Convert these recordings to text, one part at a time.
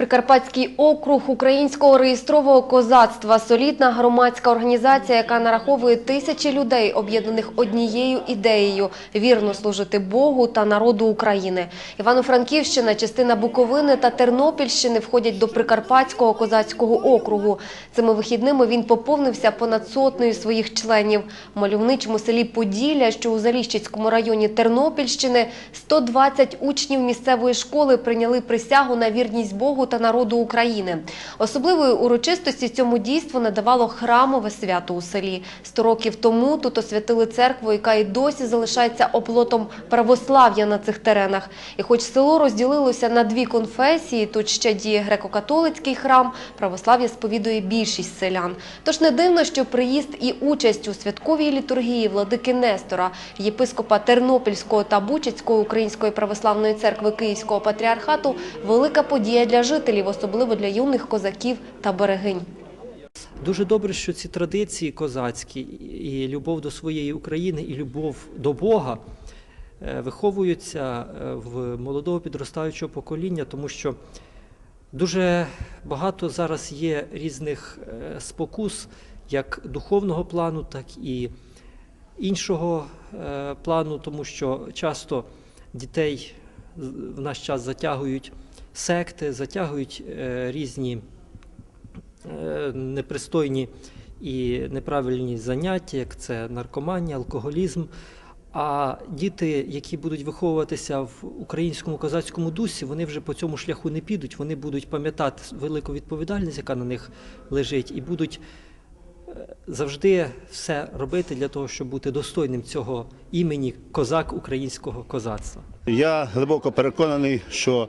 Прикарпатський округ українського реєстрового козацтва солідна громадська організація, яка нараховує тисячі людей, об'єднаних однією ідеєю вірно служити Богу та народу України. Івано-Франківщина, частина Буковини та Тернопільщини входять до Прикарпатського козацького округу. Цими вихідними він поповнився понад сотнею своїх членів. В мальовничому селі Поділля, що у Заліщицькому районі Тернопільщини, 120 учнів місцевої школи прийняли присягу на вірність Богу та народу України. Особливої урочистості цьому дійству надавало храмове свято у селі. Сто років тому тут освятили церкву, яка і досі залишається оплотом православ'я на цих теренах. І хоч село розділилося на дві конфесії, тут ще діє греко-католицький храм, православ'я сповідує більшість селян. Тож не дивно, що приїзд і участь у святковій літургії владики Нестора, єпископа Тернопільського та Бучицької Української православної церкви Київського патріархату велика подія для жителів, особливо для юних козаків та берегинь. Дуже добре, що ці традиції козацькі і любов до своєї України, і любов до Бога е, виховуються е, в молодого підростаючого покоління, тому що дуже багато зараз є різних е, спокус, як духовного плану, так і іншого плану, тому що часто дітей в наш час затягують секти, затягують е, різні е, непристойні і неправильні заняття, як це наркоманія, алкоголізм. А діти, які будуть виховуватися в українському козацькому дусі, вони вже по цьому шляху не підуть. Вони будуть пам'ятати велику відповідальність, яка на них лежить, і будуть завжди все робити для того, щоб бути достойним цього імені козак українського козацтва. Я глибоко переконаний, що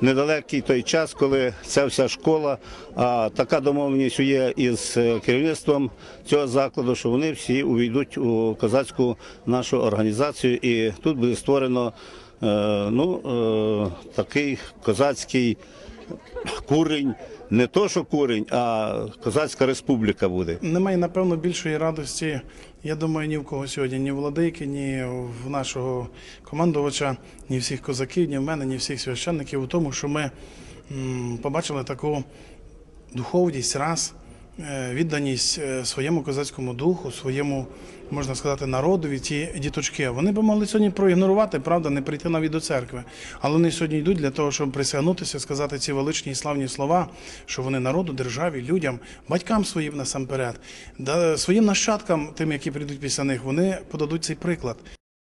недалекий той час, коли ця вся школа, а така домовленість є із е, керівництвом цього закладу, що вони всі увійдуть у козацьку нашу організацію, і тут буде створено е, ну, е, такий козацький курень, не то, що курень, а козацька республіка буде. Немає, напевно, більшої радості, я думаю, ні в кого сьогодні, ні в владики, ні в нашого командувача, ні всіх козаків, ні в мене, ні всіх священників у тому, що ми побачили таку духовність, раз, відданість е, своєму козацькому духу, своєму, можна сказати, народові, ті діточки. Вони би могли сьогодні проігнорувати, правда, не прийти навіть до церкви. Але вони сьогодні йдуть для того, щоб присягнутися, сказати ці величні і славні слова, що вони народу, державі, людям, батькам своїм насамперед, своїм нащадкам, тим, які прийдуть після них, вони подадуть цей приклад.